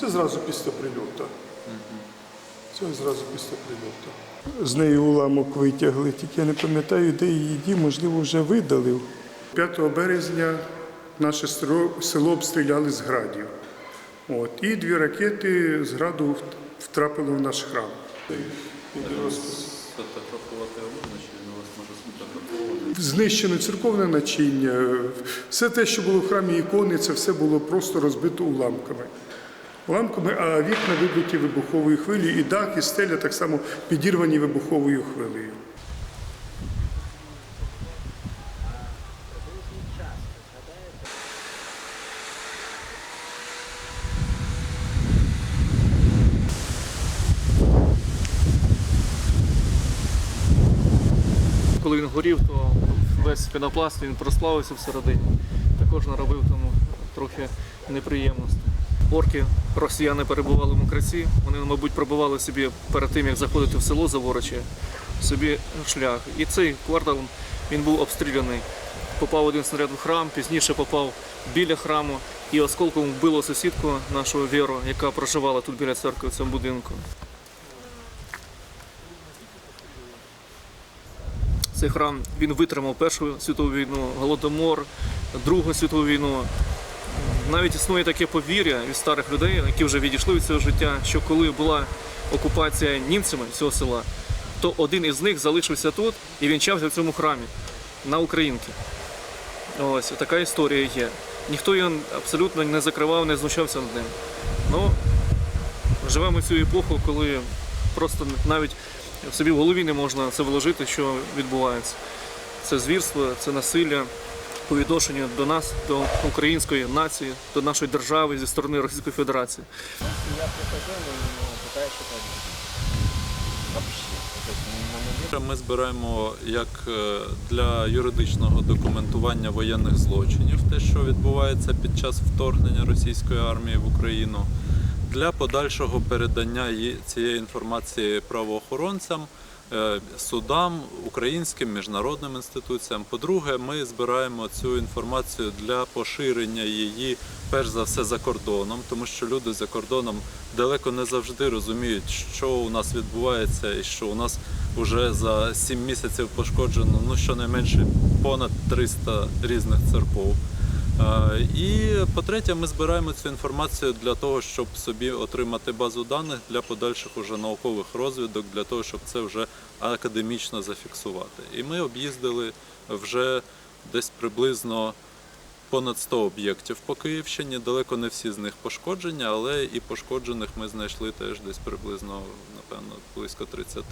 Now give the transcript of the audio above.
Це зразу після прильоту. Це зразу після прильоту. З неї уламок витягли, тільки я не пам'ятаю, де її дім, можливо, вже видалив. 5 березня наше село обстріляли з градів. От, і дві ракети з граду втрапили в наш храм. Фотографувати? Знищено церковне начиння. Все те, що було в храмі ікони, це все було просто розбито уламками. Уламками, а вікна вибиті вибуховою хвилею, і дах, і стеля так само підірвані вибуховою хвилею. Коли він горів, то весь пінопласт він розплавився всередині. Також наробив тому трохи неприємності. Орки, росіяни перебували в Мокриці. Вони, мабуть, пробували собі перед тим, як заходити в село Завороче, собі шлях. І цей квартал він був обстріляний. Попав один снаряд в храм, пізніше попав біля храму і осколком вбило сусідку нашу Віру, яка проживала тут біля церкви в цьому будинку. Цей храм він витримав Першу світову війну, Голодомор, Другу світову війну. Навіть існує таке повір'я від старих людей, які вже відійшли від цього життя, що коли була окупація німцями цього села, то один із них залишився тут і вінчався в цьому храмі на Українки. Ось така історія є. Ніхто його абсолютно не закривав, не знущався над ним. Ну, живемо цю епоху, коли просто навіть собі в голові не можна це вложити, що відбувається. Це звірство, це насилля по відношенню до нас, до української нації, до нашої держави зі сторони Російської Федерації. Ми збираємо як е, для юридичного документування воєнних злочинів, те, що відбувається під час вторгнення російської армії в Україну, для подальшого передання цієї інформації правоохоронцям, е, судам, українським міжнародним інституціям. По-друге, ми збираємо цю інформацію для поширення її, перш за все, за кордоном, тому що люди за кордоном далеко не завжди розуміють, що у нас відбувається, і що у нас вже за 7 місяців пошкоджено ну щонайменше понад 300 різних церков. Е, І по-третє, ми збираємо цю інформацію для того, щоб собі отримати базу даних для подальших уже наукових розвідок, для того, щоб це вже академічно зафіксувати. І ми об'їздили вже десь приблизно понад 100 об'єктів по Київщині. Далеко не всі з них пошкоджені, але і пошкоджених ми знайшли теж десь приблизно, напевно, близько 30.